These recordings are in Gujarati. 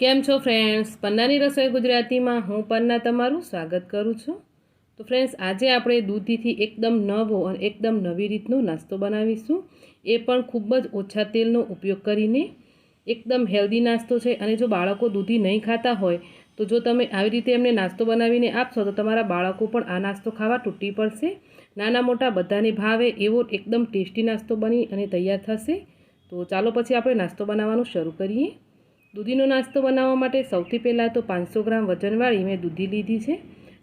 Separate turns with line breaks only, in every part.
કેમ છો ફ્રેન્ડ્સ પન્નાની રસોઈ ગુજરાતીમાં હું પન્ના તમારું સ્વાગત કરું છું. તો ફ્રેન્ડ્સ આજે આપણે દૂધીથી એકદમ નવો અને એકદમ નવી રીતનો નાસ્તો બનાવીશું. એ પણ ખૂબ જ ઓછા તેલનો ઉપયોગ કરીને. એકદમ હેલ્ધી નાસ્તો છે અને જો બાળકો દૂધી નહીં ખાતા હોય, તો જો તમે આવી રીતે એમને નાસ્તો બનાવીને આપશો, તો તમારા બાળકો પણ આ નાસ્તો ખાવા તૂટી પડશે. નાના મોટા બધાને ભાવે એવો એકદમ ટેસ્ટી નાસ્તો બની અને તૈયાર થશે. તો ચાલો પછી આપણે નાસ્તો બનાવવાનું શરૂ કરીએ. દૂધીનો નાસ્તો બનાવવા માટે સૌથી પહેલાં તો પાંચસો ગ્રામ વજનવાળી મેં દૂધી લીધી છે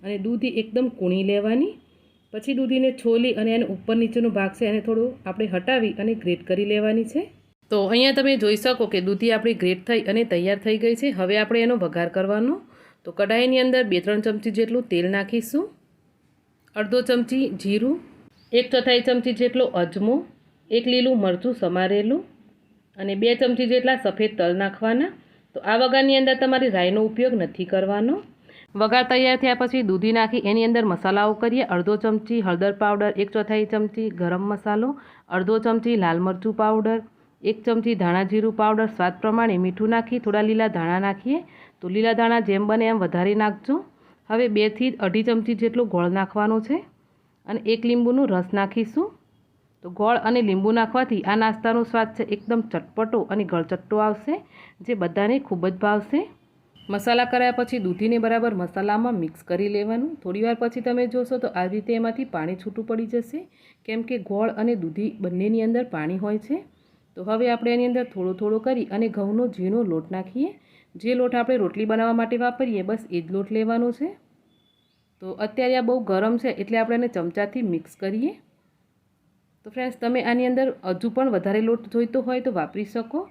અને દૂધી એકદમ કૂણી લેવાની. પછી દૂધીને છોલી અને એને ઉપર નીચેનો ભાગ છે એને થોડું આપણે હટાવી અને ગ્રેટ કરી લેવાની છે. તો અહીંયા તમે જોઈ શકો કે દૂધી આપણી ગ્રેટ થઈ અને તૈયાર થઈ ગઈ છે. હવે આપણે એનો વઘાર કરવાનો. તો કઢાઈની અંદર બે ત્રણ ચમચી જેટલું તેલ નાખીશું. અડધો ચમચી જીરું, એક ચોથાઈ ચમચી જેટલો અજમો, એક લીલું મરચું સમારેલું અને બે ચમચી જેટલા સફેદ તલ નાખવાના. તો આ વઘારની અંદર તમારે રાઈનો ઉપયોગ નથી કરવાનો. વઘાર તૈયાર થયા પછી દૂધી નાખી, એની અંદર મસાલાઓ કરીએ. અડધો ચમચી હળદર પાવડર, એક ચોથાઈ ચમચી ગરમ મસાલો, અડધો ચમચી લાલ મરચું પાવડર, એક ચમચી ધાણા જીરું પાવડર. સ્વાદ પ્રમાણે મીઠું નાખી, થોડા લીલા ધાણા નાખીએ. તો લીલા ધાણા જેમ બને એમ વધારે નાખજો. હવે બેથી અઢી ચમચી જેટલો ગોળ નાખવાનો છે. અને એક લીંબુનો રસ નાખીશું. તો ગોળ અને લીંબુ નાખવાથી આ નાસ્તાનો સ્વાદ છે એકદમ ચટપટો અને ગળચટ્ટો આવશે, જે બધાને ખૂબ જ ભાવશે. મસાલા કર્યા પછી દૂધીને બરાબર મસાલામાં મિક્સ કરી લેવાનું. થોડીવાર પછી તમે જોશો તો આવી રીતે એમાંથી પાણી છૂટું પડી જશે, કેમ કે ગોળ અને દૂધી બંનેની અંદર પાણી હોય છે. તો હવે આપણે એની અંદર થોડો થોડો કરી અને ઘઉંનો ઝીણો લોટ નાખીએ. જે લોટ આપણે રોટલી બનાવવા માટે વાપરીએ, બસ એ જ લોટ લેવાનો છે. તો અત્યારે આ બહુ ગરમ છે એટલે આપણે એને ચમચાથી મિક્સ કરીએ. તો ફ્રેન્ડ્સ તમે આની અંદર હજુ પણ વધારે લોટ જોઈતો હોય તો વાપરી શકો.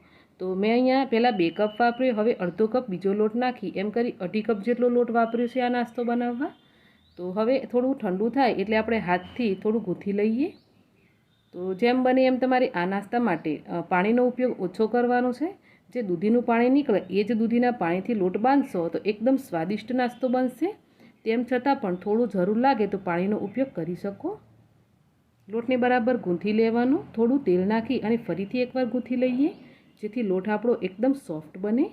તો મેં અહીંયા પહેલાં બે કપ વાપર્યો, હવે અડધો કપ બીજો લોટ નાખી. એમ કરી અઢી કપ જેટલો લોટ વાપર્યો છે આ નાસ્તો બનાવવા. તો હવે થોડું ઠંડુ થાય એટલે આપણે હાથથી થોડું ગૂંથી લઈએ. તો જેમ બને એમ તમારે આ નાસ્તા માટે પાણીનો ઉપયોગ ઓછો કરવાનો છે. જે દૂધીનું પાણી નીકળે એ જ દૂધીના પાણીથી લોટ બાંધશો તો એકદમ સ્વાદિષ્ટ નાસ્તો બનશે. તેમ છતાં પણ થોડું જરૂર લાગે તો પાણીનો ઉપયોગ કરી શકો. લોટને બરાબર ગૂંથી લેવાનું, થોડું તેલ નાખી અને ફરીથી એકવાર ગૂંથી લઈએ, જેથી લોટ આપણો એકદમ સોફ્ટ બને.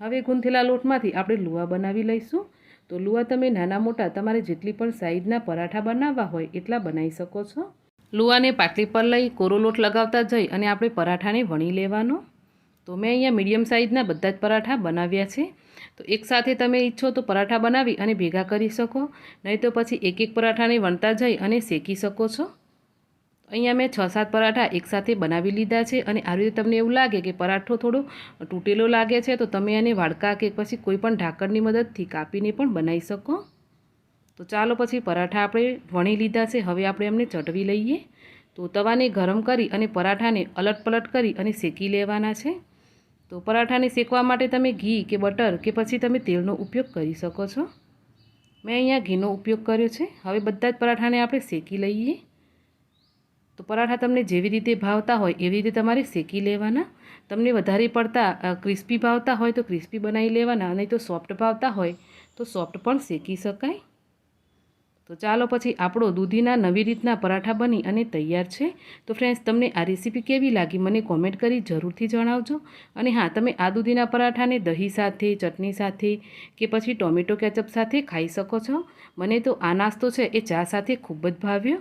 હવે ગૂંથેલા લોટમાંથી આપણે લુવા બનાવી લઈશું. તો લુવા તમે નાના મોટા, તમારે જેટલી પણ સાઈઝના પરાઠા બનાવવા હોય એટલા બનાવી શકો છો. લુવાને પાટલી પર લઈ કોરો લોટ લગાવતા જઈ અને આપણે પરાઠાને વણી લેવાનો. તો મેં અહીંયા મીડિયમ સાઇઝના બધા જ પરાઠા બનાવ્યા છે. તો એકસાથે તમે ઈચ્છો તો પરાઠા બનાવી અને ભેગા કરી શકો. નહીં તો પછી એક એક પરાઠાને વણતા જઈ અને શેકી શકો છો. અહીંયા મેં છ સાત પરાઠા એકસાથે બનાવી લીધા છે અને આવી રીતે તમને એવું લાગે કે પરાઠો થોડો તૂટેલો લાગે છે, તો તમે એને વાડકા કે પછી કોઈ પણ ઢાંકણની મદદથી કાપીને પણ બનાવી શકો. તો ચાલો પછી પરાઠા આપણે વણી લીધા છે, હવે આપણે એમને ચટવી લઈએ. તો તવાને ગરમ કરી અને પરાઠાને અલટ પલટ કરી અને શેકી લેવાના છે. તો પરાઠાને શેકવા માટે તમે ઘી કે બટર કે પછી તમે તેલનો ઉપયોગ કરી શકો છો. મેં અહીંયા ઘીનો ઉપયોગ કર્યો છે. હવે બધા જ પરાઠાને આપણે શેકી લઈએ. તો પરાઠા તમને જેવી રીતે ભાવતા હોય એવી રીતે તમારે શેકી લેવાના. તમને વધારે પડતા ક્રિસ્પી ભાવતા હોય તો ક્રિસ્પી બનાવી લેવાના. નહીં તો સોફ્ટ ભાવતા હોય તો સોફ્ટ પણ શેકી શકાય. તો ચાલો પછી આપણો દૂધીના નવી રીતના પરાઠા બની અને તૈયાર છે. તો ફ્રેન્ડ્સ તમને આ રેસીપી કેવી લાગી મને કોમેન્ટ કરી જરૂરથી જણાવજો. અને હા, તમે આ દૂધીના પરાઠાને દહીં સાથે, ચટણી સાથે કે પછી ટોમેટો કેચઅપ સાથે ખાઈ શકો છો. મને તો આ નાસ્તો છે એ ચા સાથે ખૂબ જ ભાવ્યો.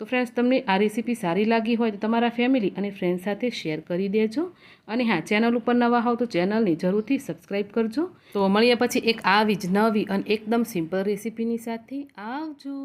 તો ફ્રેન્ડ્સ તમને આ રેસીપી સારી લાગી હોય તો તમારા ફેમિલી અને ફ્રેન્ડ્સ સાથે શેર કરી દેજો. અને હા ચેનલ ઉપર નવા હોવ તો ચેનલને જરૂરથી સબસ્ક્રાઈબ કરજો. તો મળીએ પછી એક આવી જ નવી અને એકદમ સિમ્પલ રેસીપીની સાથે. આવજો!